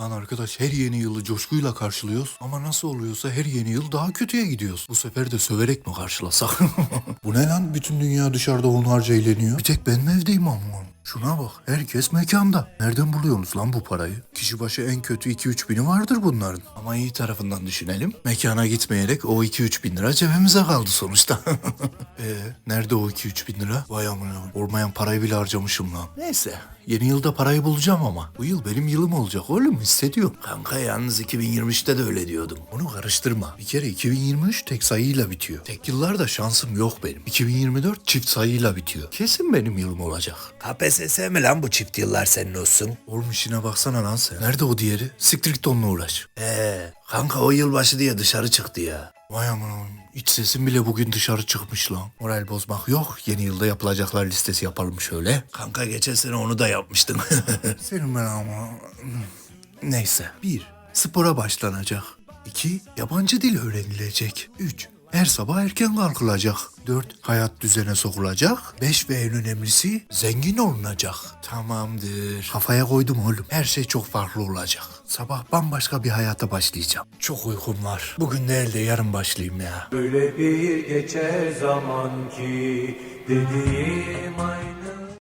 Lan arkadaş her yeni yılı coşkuyla karşılıyoruz ama nasıl oluyorsa her yeni yıl daha kötüye gidiyoruz. Bu sefer de söverek mi karşılasak? Bu ne lan? Bütün dünya dışarıda onlarca eğleniyor. Bir tek ben mi evdeyim amma? Şuna bak herkes mekanda. Nereden buluyorsunuz lan bu parayı? Kişi başı en kötü 2-3 bini vardır bunların. Ama iyi tarafından düşünelim. Mekana gitmeyerek o 2-3 bin lira cebimize kaldı sonuçta. Ee, nerede o 2-3 bin lira? Vay amına. Olmayan parayı bile harcamışım lan. Neyse. Yeni yılda parayı bulacağım ama. Bu yıl benim yılım olacak oğlum hissediyorum. Kanka yalnız 2023'te de öyle diyordum. Bunu karıştırma. Bir kere 2023 tek sayıyla bitiyor. Tek yıllarda şansım yok benim. 2024 çift sayıyla bitiyor. Kesin benim yılım olacak. KPSS mi lan bu çift yıllar senin olsun? Oğlum işine baksana lan sen. Nerede o diğeri? Siktir git onunla uğraş. Ee, kanka o yılbaşı diye dışarı çıktı ya. Vay aman iç sesim bile bugün dışarı çıkmış lan. Moral bozmak yok. Yeni yılda yapılacaklar listesi yapalım şöyle. Kanka geçen sene onu da yapmıştım. Senin ben ama... Neyse. Bir, spora başlanacak. İki, yabancı dil öğrenilecek. Üç, her sabah erken kalkılacak. Dört, hayat düzene sokulacak. Beş ve en önemlisi zengin olunacak. Tamamdır. Kafaya koydum oğlum. Her şey çok farklı olacak. Sabah bambaşka bir hayata başlayacağım. Çok uykum var. Bugün değil de yarın başlayayım ya. Böyle bir geçer zaman ki dediğim aynı